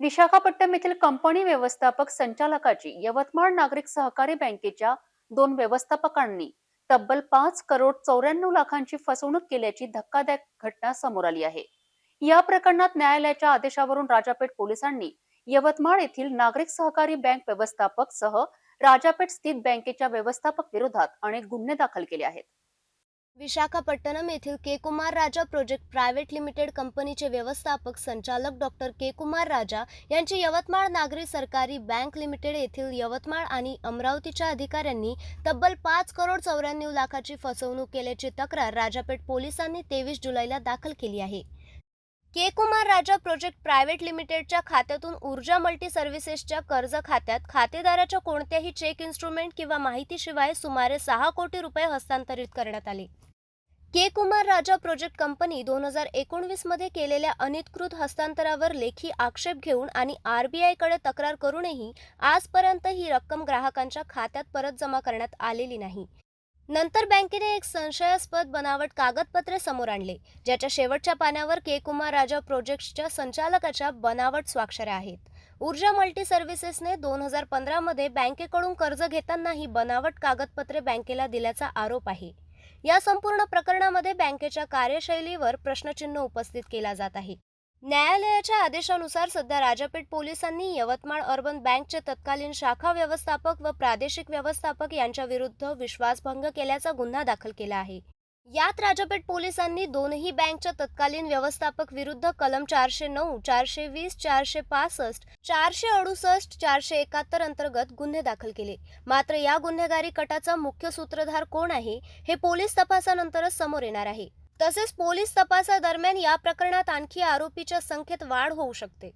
विशाखापट्टणम येथील कंपनी व्यवस्थापक संचालकाची यवतमाळ नागरिक सहकारी बँकेच्या दोन व्यवस्थापकांनी तब्बल पाच करोड चौऱ्याण्णव लाखांची फसवणूक केल्याची धक्कादायक घटना समोर आली आहे. या प्रकरणात न्यायालयाच्या आदेशावरून राजापेठ पोलिसांनी यवतमाळ येथील नागरिक सहकारी बँक व्यवस्थापक सह राजापेठ स्थित बँकेच्या व्यवस्थापक विरोधात अनेक गुन्हे दाखल केले आहेत. विशाखापट्टणम येथील K Kumar Raja project private limited कंपनीचे व्यवस्थापक संचालक डॉक्टर के कुमार राजा यांची यवतमाळ नागरी सरकारी बँक लिमिटेड येथील यवतमाळ आणि अमरावतीच्या अधिकाऱ्यांनी तब्बल पाच करोड चौऱ्याण्णव लाखाची फसवणूक केल्याची तक्रार राजापेठ पोलिसांनी तेवीस जुलैला दाखल केली आहे. K Kumar Raja project private लिमिटेडच्या खात्यातून ऊर्जा मल्टी सर्व्हिसेसच्या कर्ज खात्यात खातेदाराच्या कोणत्याही चेक इन्स्ट्रुमेंट किंवा माहितीशिवाय सुमारे सहा कोटी रुपये हस्तांतरित करण्यात आले. K Kumar Raja project company दोन हजार एकोणवीसमध्ये केलेल्या अनधिकृत हस्तांतरावर लेखी आक्षेप घेऊन आणि आर बी आयकडे तक्रार करूनही आजपर्यंत ही रक्कम ग्राहकांच्या खात्यात परत जमा करण्यात आलेली नाही. नंतर बँकेने एक संशयास्पद बनावट कागदपत्रे समोर आणले ज्याच्या शेवटच्या पाण्यावर के. कुमार राजा प्रोजेक्ट्सच्या संचालकाच्या बनावट स्वाक्षऱ्या आहेत. ऊर्जा मल्टी सर्व्हिसेसने दोन हजार पंधरामध्ये बँकेकडून कर्ज घेतानाही बनावट कागदपत्रे बँकेला दिल्याचा आरोप आहे. या संपूर्ण प्रकरणामध्ये बँकेच्या कार्यशैलीवर प्रश्नचिन्ह उपस्थित केला जात आहे. न्यायालयाच्या आदेशानुसार सध्या राजापेठ पोलिसांनी यवतमाळ अर्बन बँकचे तत्कालीन शाखा व्यवस्थापक व प्रादेशिक व्यवस्थापक यांच्या विरुद्ध विश्वासभंग केल्याचा गुन्हा दाखल केला आहे. यात राजापेठ पोलिसांनी दोनही बँकच्या तत्कालीन व्यवस्थापक विरुद्ध कलम चारशे नऊ चारशे वीस चारशे पासष्ट चारशे अडुसष्ट चारशे एकाहत्तर अंतर्गत गुन्हे दाखल केले. मात्र या गुन्हेगारी कटाचा मुख्य सूत्रधार कोण आहे हे पोलीस तपासानंतरच समोर येणार आहे. तसेच पोलीस तपासादरम्यान या प्रकरणात आणखी आरोपीच्या संख्येत वाढ होऊ शकते.